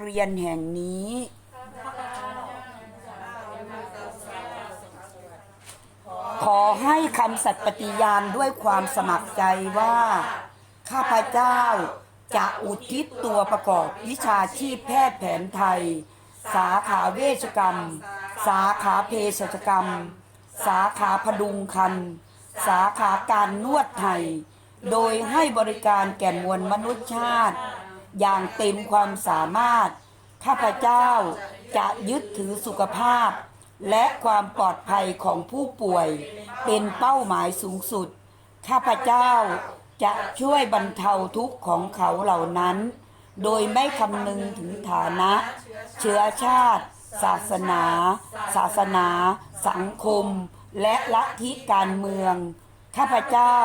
เรียนแห่งนี้ขอให้คำสัตย์ปฏิญาณด้วยความสมัครใจว่า ข้าพเจ้าจะอุทิศตัวประกอบวิชาชีพแพทย์แผนไทย สาขาเวชกรรม สาขาเภสัชกรรม สาขาพดุงคัน สาขาการนวดไทย โดยให้บริการแก่มวลมนุษยชาติ อย่างเต็มความสามารถ ข้าพเจ้าจะยึดถือสุขภาพ และความปลอดภัยของผู้ป่วย เป็นเป้าหมายสูงสุด ข้าพเจ้าจะช่วยบรรเทาทุกข์ของเขาเหล่านั้น โดยไม่คำนึงถึงฐานะ เชื้อชาติ ศาสนา ศาสนา สังคม และลัทธิการเมือง ข้าพเจ้า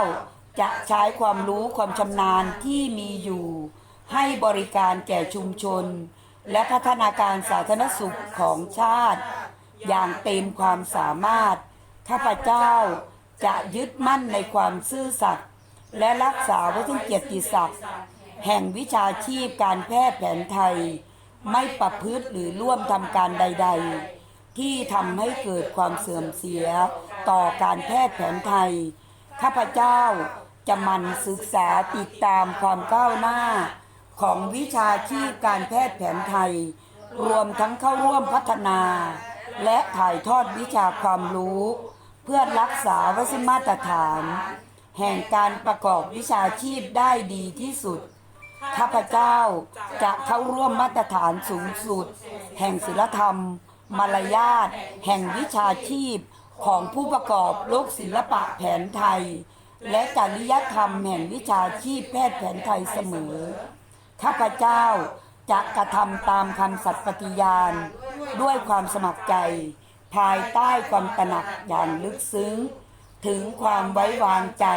จะใช้ความรู้ความชำนาญที่มีอยู่ ให้บริการแก่ชุมชน และพัฒนาการสาธารณสุขของชาติ อย่างเต็มความสามารถ ข้าพเจ้าจะยึดมั่นในความซื่อสัตย์และรักษาไว้ถึงเกียรติศักดิ์แห่งวิชาชีพการแพทย์แผนไทย ไม่ประพฤติหรือร่วมทำการใด ๆ ที่ทำให้เกิดความเสื่อมเสียต่อการแพทย์แผนไทย ข้าพเจ้าจะมันศึกษาติดตามความก้าวหน้า ของวิชาชีพการแพทย์แผนไทย รวมทั้งเข้าร่วมพัฒนา และถ่ายทอดวิชาความรู้ เพื่อรักษาวัสมาตรฐาน แห่งการประกอบวิชาชีพได้ดีที่สุด ข้าพเจ้าจะเข้าร่วมมาตรฐานสูงสุด แห่งศิลธรรม มารยาทแห่งวิชาชีพของผู้ประกอบโลกศิลปะแผนไทย และจริยธรรมแห่งวิชาชีพแพทย์แผนไทยเสมอ ข้าพเจ้าจะกระทำตามคำสัตย์ปฏิญาณ ด้วยความสมัครใจ ภายใต้ความตระหนักอย่างลึกซึ้ง ถึงความไว้วางใจ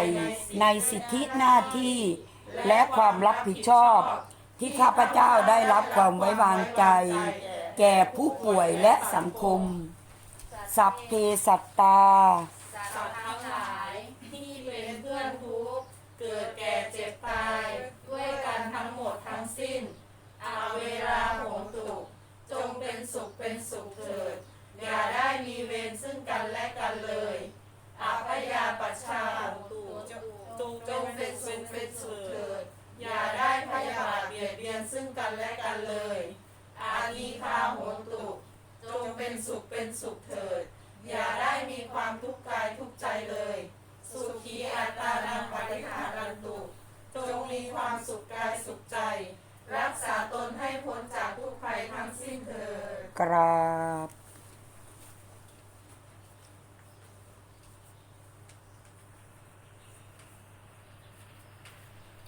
ในสิทธิหน้าที่ และความรับผิดชอบ ที่ข้าพเจ้าได้รับความไว้วางใจ แก่ผู้ป่วยและสังคม สัพเพสัตตา สัตว์ทั้งหลายที่เป็นเพื่อนทุกข์เกิดแก่เจ็บตายด้วยกันทั้งหมดทั้งสิ้นอาเวลาโหงตุก จงเป็นสุขเป็นสุขเถิด อย่าได้มีเวรซึ่งกันและกันเลยอาพยาปัชชาโหงตุจงจงเป็นสุขเป็นสุขเถิด อย่าได้พยาบาทเบียดเบียน ซึ่งกันและกันเลย อานีคาโหตุกจงเป็นสุขเป็นสุขเถิด อย่าได้มีความทุกข์กายทุกใจเลย สุขีอัตานังปริหารันตุ จงมีความสุขกายสุขใจ รักษาตนให้พ้นจากทุกภัยทั้งสิ้นเถิดกราบ